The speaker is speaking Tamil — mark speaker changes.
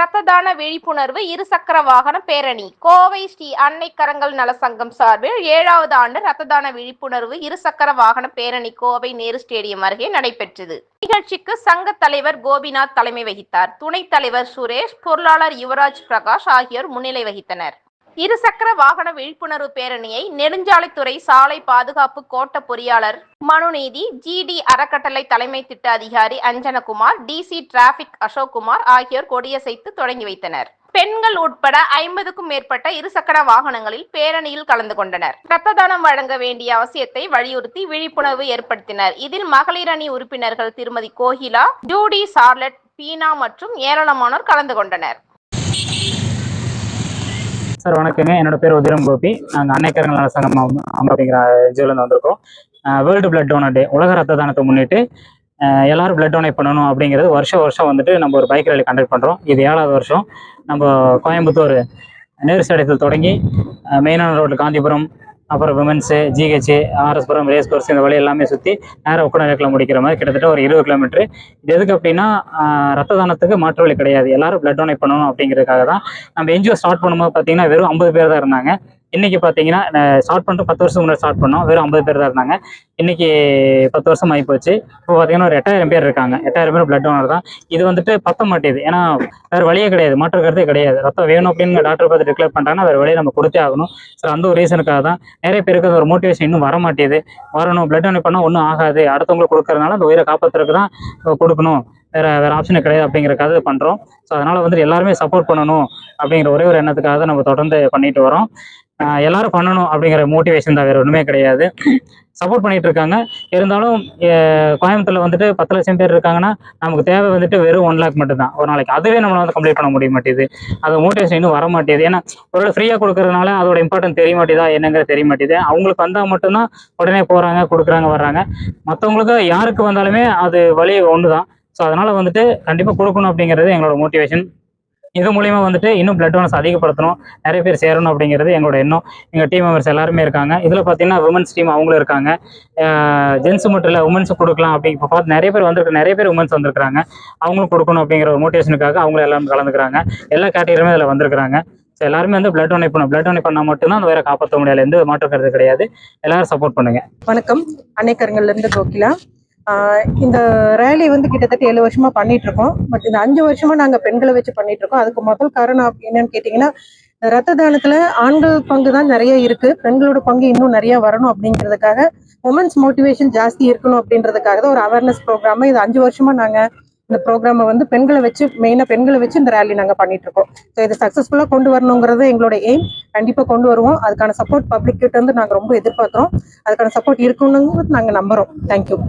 Speaker 1: ரத்த தான விழிப்புணர்வு இருசக்கர வாகன பேரணி. கோவை ஸ்ரீ அன்னை கரங்கள் நல சங்கம் சார்பில் ஏழாவது ஆண்டு ரத்த தான விழிப்புணர்வு இருசக்கர வாகன பேரணி கோவை நேரு ஸ்டேடியம் அருகே நடைபெற்றது. நிகழ்ச்சிக்கு சங்க தலைவர் கோபிநாத் தலைமை வகித்தார். துணைத் தலைவர் சுரேஷ் பொருளாளர் யுவராஜ் பிரகாஷ் ஆகியோர் முன்னிலை வகித்தனர். இருசக்கர வாகன விழிப்புணர்வு பேரணியை நெடுஞ்சாலைத்துறை சாலை பாதுகாப்பு கோட்ட பொறியாளர் மனுநீதி ஜிடி அறக்கட்டளை தலைமை திட்ட அதிகாரி அஞ்சனகுமார் டிசி டிராபிக் அசோக்குமார் ஆகியோர் கொடியசைத்து தொடங்கி வைத்தனர். பெண்கள் உட்பட ஐம்பதுக்கும் மேற்பட்ட இருசக்கர வாகனங்களில் பேரணியில் கலந்து கொண்டனர். இரத்த தானம் வழங்க வேண்டிய அவசியத்தை வலியுறுத்தி விழிப்புணர்வு ஏற்படுத்தினர். இதில் மகளிர் அணி உறுப்பினர்கள் திருமதி கோகிலா ஜூடி சார்லட் பீனா மற்றும் ஏராளமானோர் கலந்து கொண்டனர்.
Speaker 2: சார் வணக்கங்க. என்னோட பேர் உதிரம் கோபி. நாங்கள் அன்னைக்கரங்கள் நல சங்கம் அப்படிங்கிற என்ஜிஓலேருந்து வந்திருக்கோம். வேர்ல்டு பிளட் டோனர் டே உலக ரத்த தானத்தை முன்னிட்டு எல்லாரும் பிளட் டொனேட் பண்ணணும் அப்படிங்கிறது வருஷம் வருஷம் வந்துட்டு நம்ம ஒரு பைக் ரேலி கண்டக்ட் பண்ணுறோம் இது ஏழாவது வருஷம். நம்ம கோயம்புத்தூர் நேரு ஸ்டேடியத்தில் தொடங்கி மெயினான ரோடு காந்திபுரம் அப்புறம் women's GH RS Puram race course இந்த வழி எல்லாமே சுற்றி நேராக உக்கடநேக்கில் முடிக்கிற மாதிரி கிட்டத்தட்ட ஒரு இருபது கிலோமீட்டர் இது எதுக்கு அப்படின்னா ரத்த தானத்துக்கு மாற்று வழி கிடையாது. எல்லாரும் பிளட் டொனேட் பண்ணணும் அப்படிங்கிறதுக்காக தான் நம்ம என்ஜிஓ ஸ்டார்ட் பண்ணும்போது பார்த்தீங்கன்னா வெறும் ஐம்பது பேர் தான் இருந்தாங்க. இன்னைக்கு பார்த்தீங்கன்னா ஸ்டார்ட் பண்ணிட்டு பத்து வருஷம் முன்னாடி ஸ்டார்ட் பண்ணோம். வெறும் ஐம்பது பேர் தான் இருந்தாங்க. இன்னைக்கு பத்து வருஷம் ஆகி போச்சு இப்போ பார்த்தீங்கன்னா ஒரு எட்டாயிரம் பேர் இருக்காங்க. எட்டாயிரம் பேர் பிளட் டோனர் தான். இது வந்துட்டு பத்த மாட்டேது. ஏன்னா வேறு வழியே கிடையாது. மாற்று கருத்தே கிடையாது. ரத்தம் வேணும் அப்படின்னு டாக்டர் பார்த்து டிக்ளேர் பண்ணிட்டாங்கன்னா வேறு வழியை நம்ம கொடுத்தே ஆகணும். ஸோ அந்த ஒரு ரீசனுக்காக தான் நிறைய பேருக்கு ஒரு மோட்டிவேஷன் இன்னும் வர மாட்டேது. வரணும். பிளட் டொனேட் பண்ணால் ஒன்றும் ஆகாது. அடுத்தவங்களுக்கு கொடுக்கறதுனால அந்த உயிரை காப்பாற்றுறதுக்கு தான் கொடுக்கணும். வேற வேற ஆப்ஷன் கிடையாது அப்படிங்கிறக்காக பண்ணுறோம் ஸோ அதனால் வந்துட்டு எல்லாருமே சப்போர்ட் பண்ணணும் அப்படிங்கிற ஒரே ஒரு எண்ணத்துக்காக தான் நம்ம தொடர்ந்து பண்ணிட்டு வரோம். எல்லாரும் பண்ணணும் அப்படிங்கிற மோட்டிவேஷன் தான் வேற ஒன்றுமே கிடையாது. சப்போர்ட் பண்ணிட்டு இருக்காங்க. இருந்தாலும் கோயம்புத்தூரில் கோயம்புத்தூர்ல வந்துட்டு பத்து லட்சம் பேர் இருக்காங்கன்னா நமக்கு தேவை வந்துட்டு வெறும் ஒன் லேக் மட்டும் தான் ஒரு நாளைக்கு அதுவே நம்மளால வந்து கம்ப்ளீட் பண்ண முடிய மாட்டேது. அது மோட்டிவேஷன் இன்னும் வர மாட்டேது. ஏன்னா ஒரு ஃப்ரீயாக கொடுக்கறதுனால அதோட இம்பார்ட்டன்ட் தெரிய மாட்டேதா என்னங்கிறது தெரிய மாட்டேது. அவங்களுக்கு வந்தால் மட்டும்தான் உடனே போகிறாங்க கொடுக்குறாங்க வர்றாங்க. மற்றவங்களுக்கு யாருக்கு வந்தாலுமே அது வழி ஒன்று தான் ஸோ அதனால வந்துட்டு கண்டிப்பாக கொடுக்கணும் அப்படிங்கிறது எங்களோட மோட்டிவேஷன் இது மூலியமா வந்துட்டு இன்னும் பிளட் ஒன்ஸ் அதிகப்படுத்தணும் நிறைய பேர் சேரணும் அப்படிங்கிறது எங்களோட எண்ணம். எங்கள் டீம் மெம்பர்ஸ் எல்லாருமே இருக்காங்க. இதில் பார்த்தீங்கன்னா உமன்ஸ் டீம் அவங்களும் இருக்காங்க. ஜென்ஸ் மட்டும் இல்லை உமன்ஸ் கொடுக்கலாம் அப்படி இப்போ பார்த்து நிறைய பேர் வந்துருக்கு நிறைய பேர் உமன்ஸ் வந்திருக்காங்க அவங்களும் கொடுக்கணும் அப்படிங்கிற ஒரு மோட்டிவேஷனுக்காக அவங்களும் எல்லாரும் கலந்துக்கிறாங்க. எல்லா கேட்டகரியுமே இதில் வந்திருக்காங்க ஸோ எல்லாருமே வந்து பிளட் டொனேட் பண்ணணும் பிளட் டொனேட் பண்ணால் மட்டும்தான் அந்த வேற காப்பாற்ற முடியாது எந்த மாற்றம் கருத்து கிடையாது. எல்லாரும் சப்போர்ட் பண்ணுங்க.
Speaker 3: வணக்கம். அன்னைக்கருங்கள்லேருந்து கோகிலா. இந்த ரேலி வந்து கிட்டத்தட்ட ஏழு வருஷமா பண்ணிட்டு இருக்கோம் பட் இந்த அஞ்சு வருஷமா நாங்க பெண்களை வச்சு பண்ணிட்டு இருக்கோம் அதுக்கு முதல் காரணம் என்னன்னு கேட்டீங்கன்னா ரத்த தானத்துல ஆண்கள் பங்கு தான் நிறைய இருக்கு. பெண்களோட பங்கு இன்னும் நிறைய வரணும் அப்படிங்கிறதுக்காக உமன்ஸ் மோட்டிவேஷன் ஜாஸ்தி இருக்கணும் அப்படின்றதுக்காக தான் ஒரு அவேர்னஸ் ப்ரோக்ராம் இது அஞ்சு வருஷமா நாங்க இந்த ப்ரோக்ராமை வந்து பெண்களை வச்சு மெயினாக பெண்களை வச்சு இந்த ரேலி நாங்கள் பண்ணிட்டு இருக்கோம் ஸோ இது சக்ஸஸ்ஃபுல்லாக கொண்டு வரணுங்கிறது எங்களோட எய்ம் கண்டிப்பாக கொண்டு வருவோம். அதுக்கான சப்போர்ட் பப்ளிக் கிட்ட இருந்து நாங்கள் ரொம்ப எதிர்பார்க்குறோம். அதுக்கான சப்போர்ட் இருக்குன்னு நாங்கள் நம்புறோம். தேங்க்யூ